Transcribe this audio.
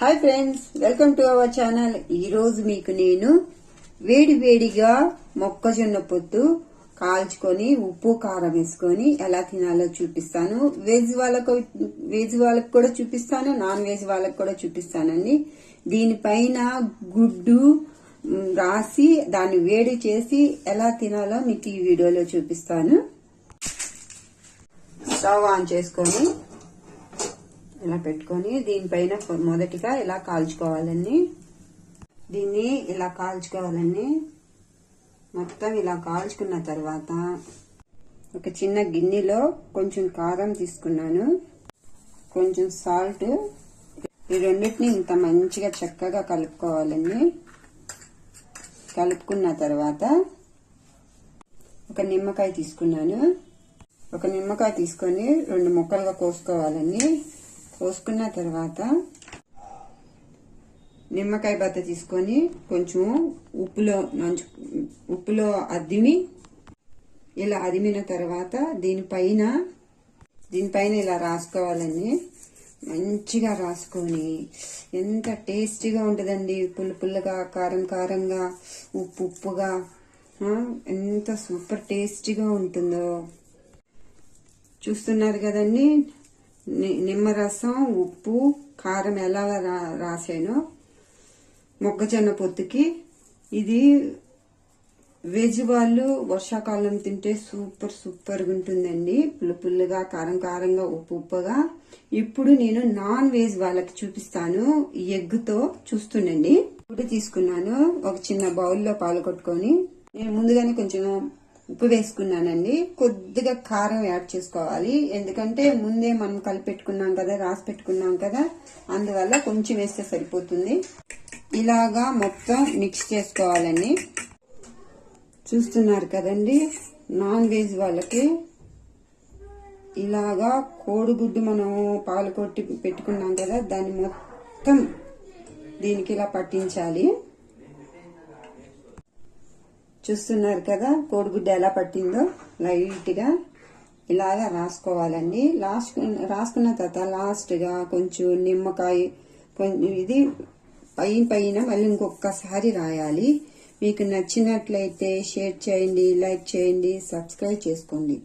Hi friends welcome to our channel ఈరోజు మీకు నేను వేడి వేడిగా మొక్కజొన్న పొత్తు కాల్చుకొని ఉప్పు కారం వేసుకొని ఎలా తినాలో చూపిస్తాను. వెజ్ వాళ్ళకు వెజ్ వాళ్ళకు కూడా చూపిస్తాను నాన్ వెజ్ వాళ్ళకు కూడా చూపిస్తానండి. దీనిపైన గుడ్డు రాసి దాన్ని వేడి చేసి ఎలా తినాలో మీకు ఈ వీడియోలో చూపిస్తాను. స్టవ్ ఆన్ చేసుకొని ఇలా పెట్టుకొని దీనిపైన మొదటిగా ఇలా కాల్చుకోవాలండి. దీన్ని ఇలా కాల్చుకోవాలండి. మొత్తం ఇలా కాల్చుకున్న తర్వాత ఒక చిన్న గిన్నెలో కొంచెం కారం తీసుకున్నాను. కొంచెం సాల్ట్. ఈ రెండింటిని ఇంత మంచిగా చక్కగా కలుపుకోవాలండి. కలుపుకున్న తర్వాత ఒక నిమ్మకాయ తీసుకున్నాను. ఒక నిమ్మకాయ తీసుకొని రెండు ముక్కలుగా కోసుకోవాలండి. పోసుకున్న తర్వాత నిమ్మకాయ బత్త తీసుకొని కొంచెం ఉప్పులో నంచు ఉప్పులో అద్దిమి ఇలా అదిమిన తర్వాత దీనిపైన దీనిపైన ఇలా రాసుకోవాలండి. మంచిగా రాసుకొని ఎంత టేస్టీగా ఉంటుందండి. పుల్ల పుల్లగా కారం కారంగా ఉప్పు ఉప్పుగా. ఎంత సూపర్ టేస్టీగా ఉంటుందో. చూస్తున్నారు కదండి. నిమ్మరసం ఉప్పు కారం ఎలా రా రాసానో మొక్కజొన్న పొత్తుకి. ఇది వెజ్ వాళ్ళు వర్షాకాలం తింటే సూపర్ సూపర్గా ఉంటుందండి. పుల్ల పుల్లగా కారం కారంగా ఉప్పు ఉప్పుగా. ఇప్పుడు నేను నాన్ వెజ్ వాళ్ళకి చూపిస్తాను. ఎగ్తో చూస్తుండండి. ఇప్పుడు తీసుకున్నాను. ఒక చిన్న బౌల్లో పాలు కొట్టుకొని. నేను ముందుగానే కొంచెం ఉప్పు వేసుకున్నానండి కొద్దిగా కారం యాడ్ చేసుకోవాలి. ఎందుకంటే ముందే మనం కలిపెట్టుకున్నాం కదా రాసి పెట్టుకున్నాం కదా అందువల్ల కొంచెం వేస్తే సరిపోతుంది. ఇలాగా మొత్తం మిక్స్ చేసుకోవాలండి. చూస్తున్నారు కదండి నాన్ వెజ్ వాళ్ళకి ఇలాగా కోడిగుడ్డు మనం పాలు కొట్టి పెట్టుకున్నాం కదా దాన్ని మొత్తం దీనికి ఇలా పట్టించాలి. చూస్తున్నారు కదా కోడిగుడ్డ ఎలా పట్టిందో లైట్గా ఇలాగా రాసుకోవాలండి. లాస్ట్ రాసుకున్న తర్వాత లాస్ట్గా కొంచెం నిమ్మకాయ కొంచెం ఇది పైన పైన మళ్ళీ ఇంకొకసారి రాయాలి. మీకు నచ్చినట్లయితే షేర్ చేయండి లైక్ చేయండి సబ్స్క్రైబ్ చేసుకోండి.